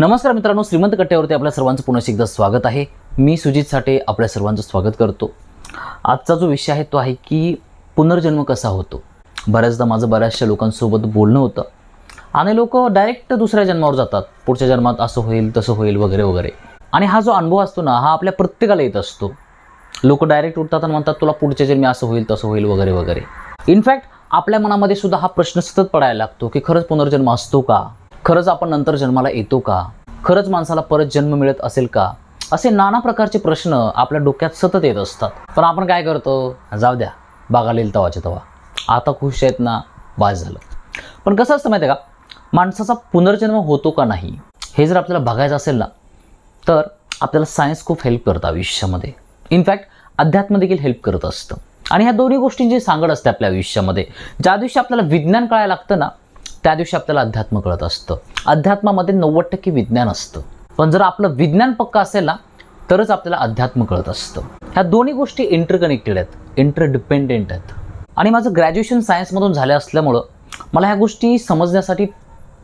नमस्कार मित्रांनो श्रीमंत कट्ट्यावरती आपल्या सर्वांचं पुन्हा एकदा स्वागत आहे. मी सुजित साठे आपल्या सर्वांचं स्वागत करतो. आजचा जो विषय आहे तो आहे की पुनर्जन्म कसा होतो? बऱ्याचदा माझं बऱ्याचशा लोकांसोबत बोलणं होतं. आणि लोक डायरेक्ट दुसऱ्या जन्मावर जातात. पुढच्या जन्मात असं होईल तसं होईल वगैरे वगैरे. आणि हा जो अनुभव असतो ना हा आपल्या प्रत्येकाला येत असतो. लोक डायरेक्ट उठतात आणि म्हणतात तुला पुढच्या जन्मी असं होईल तसं होईल वगैरे वगैरे. इनफॅक्ट आपल्या मनामध्ये सुद्धा हा प्रश्न सतत पडायला लागतो की खरंच पुनर्जन्म असतो का? खरंच आपण नंतर जन्माला येतो का? खरंच माणसाला परत जन्म मिळत असेल का? असे नाना प्रकारचे प्रश्न आपल्या डोक्यात सतत येत असतात. पण आपण काय करतो? जाऊ द्या. बागाला येईल तवाच्या तवा. आता खुश आहेत ना? बाज झालं. पण कसं असतं माहिती आहे का? माणसाचा पुनर्जन्म होतो का नाही? हे जर आपल्याला बघायचं असेल ना तर आपल्याला सायन्स खूप हेल्प करतं आयुष्यामध्ये. इनफॅक्ट अध्यात्म देखील हेल्प करत असतं. आणि ह्या दोन्ही गोष्टींची सांगड असते आपल्या आयुष्यामध्ये. ज्या दिवशी आपल्याला विज्ञान कळायला लागतं ना त्या दिवशी आपल्याला अध्यात्म कळत असतं. अध्यात्मामध्ये नव्वद टक्के विज्ञान असतं. पण जर आपलं विज्ञान पक्का असेल ना तरच आपल्याला अध्यात्म कळत असतं. ह्या दोन्ही गोष्टी इंटरकनेक्टेड आहेत इंटरडिपेंडेंट आहेत. आणि माझं ग्रॅज्युएशन सायन्समधून झालं असल्यामुळं मला ह्या गोष्टी समजण्यासाठी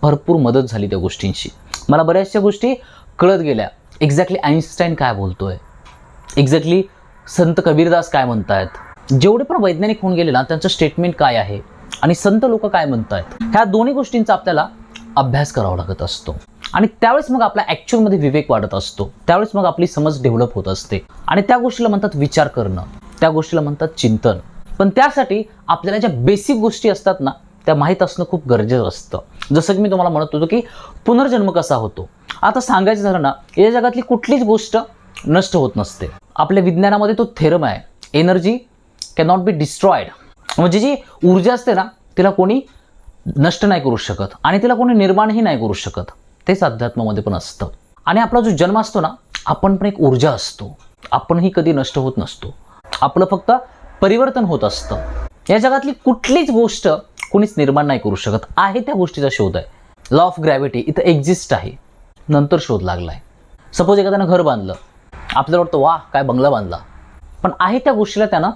भरपूर मदत झाली त्या गोष्टींची मला बऱ्याचशा गोष्टी कळत गेल्या. एक्झॅक्टली आईन्स्टाईन काय बोलतोय? एक्झॅक्टली संत कबीरदास काय म्हणतायत? जेवढे पण वैज्ञानिक होऊन गेले ना त्यांचं स्टेटमेंट काय आहे? आणि संत लोक काय म्हणतायत? ह्या दोन्ही गोष्टींचा आपल्याला अभ्यास करावा लागत असतो. आणि त्यावेळेस मग आपल्या ॲक्च्युअलमध्ये विवेक वाढत असतो. त्यावेळेस मग आपली समज डेव्हलप होत असते. आणि त्या गोष्टीला म्हणतात विचार करणं. त्या गोष्टीला म्हणतात चिंतन. पण त्यासाठी आपल्याला ज्या बेसिक गोष्टी असतात ना त्या माहीत असणं खूप गरजेचं असतं. जसं की मी तुम्हाला म्हणत होतो की पुनर्जन्म कसा होतो? आता सांगायचं झालं ना या जगातली कुठलीच गोष्ट नष्ट होत नसते. आपल्या विज्ञानामध्ये तो थेरम आहे. एनर्जी कॅनॉट बी डिस्ट्रॉयड म्हणजे जी ऊर्जा असते ना तिला कोणी नष्ट नाही करू शकत आणि तिला कोणी निर्माणही नाही करू शकत. तेच अध्यात्मामध्ये पण असतं. आणि आपला जो जन्म असतो ना आपण पण एक ऊर्जा असतो. आपणही कधी नष्ट होत नसतो. आपलं फक्त परिवर्तन होत असतं. या जगातली कुठलीच गोष्ट कोणीच निर्माण नाही करू शकत. आहे त्या गोष्टीचा शोध आहे. लॉ ऑफ ग्रॅव्हिटी इथं एक्झिस्ट आहे. नंतर शोध लागला आहे सपोज एखाद्यानं घर बांधलं. आपल्याला वाटतं वा काय बंगला बांधला. पण आहे त्या गोष्टीला त्यानं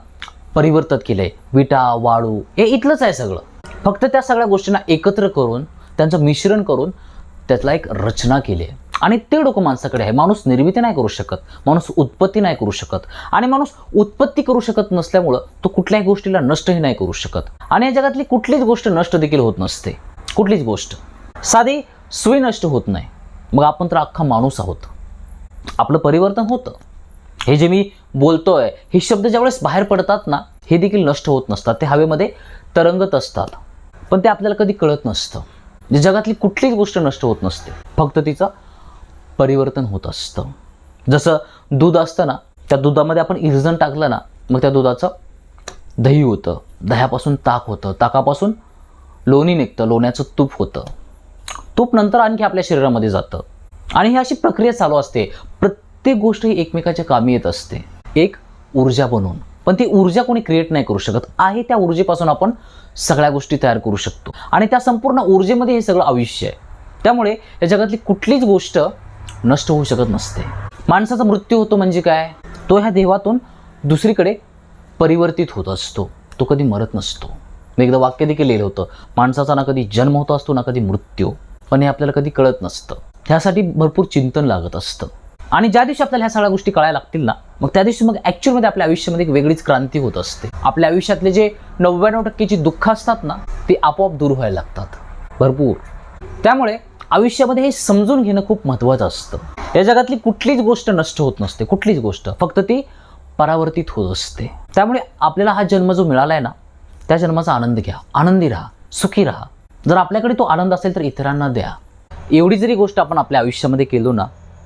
परिवर्तित केलं आहे विटा वाळू हे इथलंच आहे सगळं. फक्त त्या सगळ्या गोष्टींना एकत्र करून त्यांचं मिश्रण करून त्यातला एक रचना केली आहे. आणि ते डोकं माणसाकडे आहे. माणूस निर्मिती नाही करू शकत. माणूस उत्पत्ती नाही करू शकत. आणि माणूस उत्पत्ती करू शकत नसल्यामुळं तो कुठल्याही गोष्टीला नष्टही नाही करू शकत. आणि या जगातली कुठलीच गोष्ट नष्ट देखील होत नसते. कुठलीच गोष्ट. साधी सुई नष्ट होत नाही. मग आपण तर अख्खा माणूस आहोत. आपलं परिवर्तन होतं. हे जे मी बोलतोय हे शब्द ज्यावेळेस बाहेर पडतात ना हे देखील नष्ट होत नसतात. ते हवेमध्ये तरंगत असतात. पण ते आपल्याला कधी कळत नसतं. म्हणजे जगातली कुठलीच गोष्ट नष्ट होत नसते. फक्त तिचं परिवर्तन होत असतं. जसं दूध असतं ना त्या दुधामध्ये आपण इर्जन टाकलं ना मग त्या दुधाचं दही होतं. दह्यापासून ताक होतं. ताकापासून लोणी निघतं. लोण्याचं तूप होतं. तूप नंतर आणखी आपल्या शरीरामध्ये जातं. आणि ही अशी प्रक्रिया चालू असते. प्रत्येक गोष्ट ही एकमेकाच्या कामी येत असते. एक ऊर्जा बनवून पण ती ऊर्जा कोणी क्रिएट नाही करू शकत. आहे त्या ऊर्जेपासून आपण सगळ्या गोष्टी तयार करू शकतो. आणि त्या संपूर्ण ऊर्जेमध्ये हे सगळं आयुष्य आहे. त्यामुळे या जगातली कुठलीच गोष्ट नष्ट होऊ शकत नसते. माणसाचा मृत्यू होतो म्हणजे काय? तो ह्या देवातून दुसरीकडे परिवर्तित होत असतो. तो कधी मरत नसतो. मी एकदा वाक्य देखील लिहिलं होतं. माणसाचा ना कधी जन्म होत असतो ना कधी मृत्यू. पण हे आपल्याला कधी कळत नसतं. ह्यासाठी भरपूर चिंतन लागत असतं. आणि ज्या दिवशी आपल्याला ह्या सगळ्या गोष्टी कळायला लागतील ना मग त्या दिवशी मग ॲक्च्युअलमध्ये आपल्या आयुष्यामध्ये एक वेगळीच क्रांती होत असते. आपल्या आयुष्यातले जे नव्याण्णव टक्केची दुःख असतात ना ते आपोआप दूर व्हायला लागतात. भरपूर. त्यामुळे आयुष्यामध्ये हे समजून घेणं खूप महत्त्वाचं असतं. या जगातली कुठलीच गोष्ट नष्ट होत नसते कुठलीच गोष्ट. फक्त ती परावर्तित होत असते. त्यामुळे आपल्याला हा जन्म जो मिळाला आहे ना त्या जन्माचा आनंद घ्या. आनंदी राहा सुखी राहा. जर आपल्याकडे तो आनंद असेल तर इतरांना द्या. एवढी जरी गोष्ट आपण आपल्या आयुष्यामध्ये केलो ना